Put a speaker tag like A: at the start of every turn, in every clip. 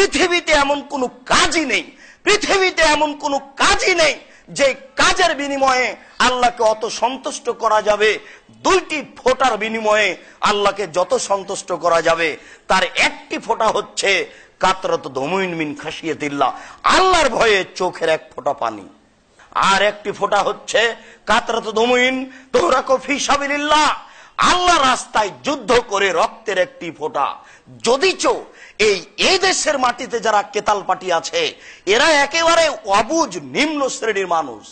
A: পৃথিবীতে এমন কোনো কাজই নেই, পৃথিবীতে এমন কোনো কাজই নেই যে কাজের বিনিময়ে আল্লাহকে অত সন্তুষ্ট করা যাবে, দুইটি ফোটার বিনিময়ে আল্লাহকে যত সন্তুষ্ট করা যাবে, তার একটি ফোঁটা হচ্ছে কাতরত ধমুইন মিন খাসিয়াতিল্লাহ আল্লাহর ভয়ে চোখের এক ফোঁটা পানি। আর একটি ফোঁটা হচ্ছে কাতরত দমুইন তোরা কফি সাবিল্লাহ আল্লাহ রাস্তায় যুদ্ধ করে রক্তের একটি ফোঁটা। যদিচ এই এই দেশের মাটিতে যারা কেতাল পাটি আছে, এরা একেবারে অবুজ, নিম্ন শ্রেণির মানুষ।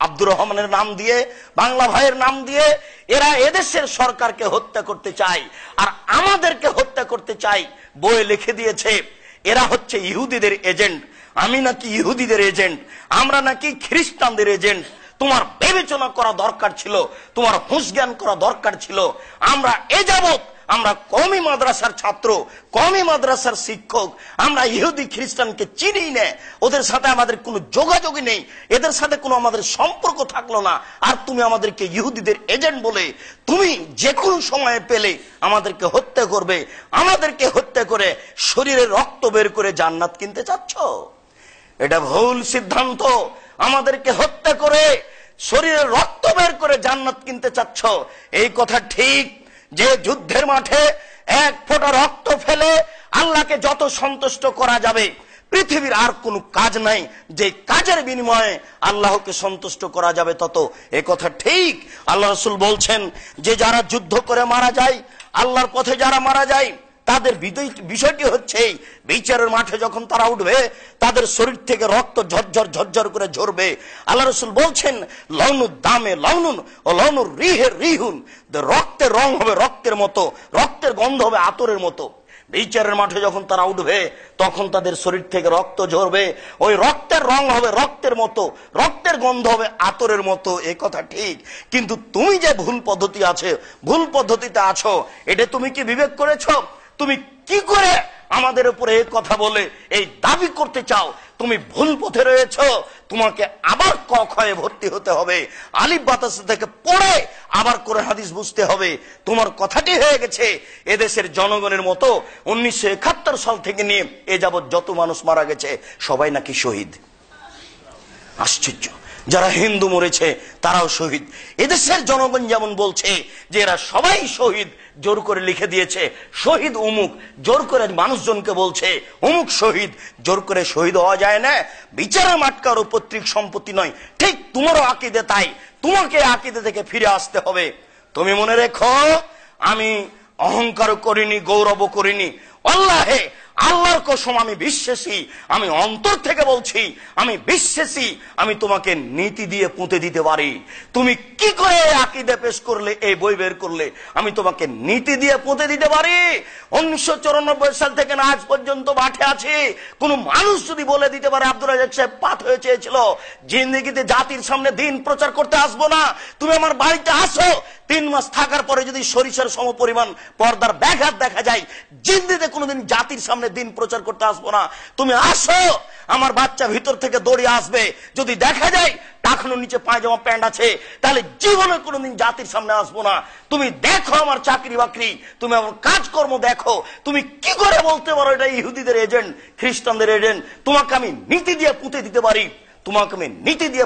A: আব্দুর রহমানের নাম দিয়ে, বাংলা ভাইয়ের নাম দিয়ে, এরা এদেশের সরকারকে হত্যা করতে চায়, আর আমাদেরকে হত্যা করতে চাই বইয়ে লিখে দিয়েছে, এরা হচ্ছে ইহুদিদের এজেন্ট। আমি নাকি ইহুদিদের এজেন্ট, আমরা নাকি খ্রিস্টানদের এজেন্ট। তোমার বিবেচনা করা দরকার ছিল, তোমার হুঁশ জ্ঞান করা দরকার ছিল। আমরা এ যাবত আমরা কমি মাদ্রাসার ছাত্র, কমি মাদ্রাসার শিক্ষক, আমরা ইহুদি খ্রিস্টানকে চিনি না। ওদের সাথে আমাদের কোনো যোগাযোগই নেই, এদের সাথে কোনো আমাদের সম্পর্ক থাকল না। আর তুমি আমাদেরকে ইহুদিদের এজেন্ট বলে, তুমি যে কোনো সময়ে পেলে আমাদেরকে হত্যা করবে, আমাদেরকে হত্যা করে শরীরে রক্ত বের করে জান্নাত কিনতে চাচ্ছ। এটা ভুল সিদ্ধান্ত। আমাদেরকে হত্যা করে, শরীরে রক্ত বের করে জান্নাত কিনতে চাচ্ছ। এই কথা ঠিক যে যুদ্ধের মাঠে এক ফোঁটা রক্ত ফেলে আল্লাহকে যত সন্তুষ্ট করা যাবে, পৃথিবীর আর কোনো কাজ নাই। যে কাজের বিনিময়ে আল্লাহকে সন্তুষ্ট করা যাবে তত। এ কথা ঠিক। আল্লাহ রসুল বলছেন, যে যারা যুদ্ধ করে মারা যায়, আল্লাহর পথে যারা মারা যায় তাদের বিষয়টি হচ্ছে বিচারের মাঠে যখন তারা উঠবে, তাদের শরীর থেকে রক্ত ঝরঝর ঝরঝর করে ঝরবে। আল্লাহ রসুল বলছেন লৌনু দামে লৌনুন ও লৌনুর রিহের রিহুন। রক্তের রং হবে রক্তের মতো, রক্তের গন্ধ হবে আতরের মতো। বিচারের মাঠে যখন তারা উঠবে, তখন তাদের শরীর থেকে রক্ত ঝরবে। ওই রক্তের রং হবে রক্তের মতো, রক্তের গন্ধ হবে আতরের মতো, এ কথা ঠিক। কিন্তু তুমি যে ভুল পদ্ধতি আছে, ভুল পদ্ধতিতে আছো, এটা তুমি কি বিবেক করেছ? তুমি কি করে আমাদের উপরে কথা বলে, এই দাবি করতে চাও? তুমি ভুল পথে রয়েছ, তোমাকে আবার ক খয়ে ভর্তি হতে হবে। আলিফ বাতাস থেকে পড়ে আবার করে হাদিস বুঝতে হবে। তোমার কথাটি হয়ে গেছে। এদেশের জনগণের মতো উনিশশো একাত্তর সাল থেকে নিয়ে এ যাবৎ যত মানুষ মারা গেছে, সবাই নাকি শহীদ। আশ্চর্য। যারা হিন্দু মরেছে, তারাও শহীদ। এদেশের জনগণ যেমন বলছে যে এরা সবাই শহীদ, জোর করে লিখে দিয়েছে, শহীদ উমুক, জোর করে মানুষজনকে বলছে, উমুক শহীদ, জোর করে শহীদ হওয়া যায় না। বিচারের মাটকার পৈতৃক সম্পত্তি নয়। ঠিক তোমারও আকিদে তাই। তোমাকে আকিদে থেকে ফিরে আসতে হবে। তুমি মনে রেখো, আমি অহংকার করিনি, গৌরব করিনি। আল্লাহে আল্লাহর কসম, আমি বিশ্বাসী, আমি অন্তর থেকে বলছি, আমি বিশ্বাসী, আমি তোমাকে নীতি দিয়ে পুঁতে দিতে পারি। তুমি কি করে আকিদে পেশ করলে, এই বই বের করলে? আমি তোমাকে নীতি দিয়ে পুঁতে দিতে পারি। উনিশশো চৌরানব্বই সাল থেকে না আজ পর্যন্ত মাঠে আছি। কোন মানুষ যদি বলে দিতে পারে আব্দুল রাজাক সাহেব পাত হয়ে চেয়েছিল, জিন্দিগিতে জাতির সামনে দিন প্রচার করতে আসব না। তুমি আমার বাড়িতে আসো তিন মাস থাকার পরে যদি সরিষার সম পরিমাণ পর্দার ব্যাঘাত দেখা যায়, জিন্দিতে কোনোদিন জাতির সামনে দিন প্রচার করতে আসব না। তুমি আসো, আমার বাচ্চা ভিতর থেকে দৌড়ে আসবে। যদি দেখা যায়, টাকানোর নিচে পায়জামা প্যান্ট আছে, তাহলে জীবনে কোনোদিন জাতির সামনে আসব না। তুমি দেখো আমার চাকরি বাকরি তুমি আমার কাজকর্ম দেখো। তুমি কি করে বলতে পারো এটা ইহুদিদের এজেন্ট, খ্রিস্টানদের এজেন্ট? তোমাকে আমি নীতি দিয়ে পুঁতে দিতে পারি। তোমাকে আমি নীতি দিয়ে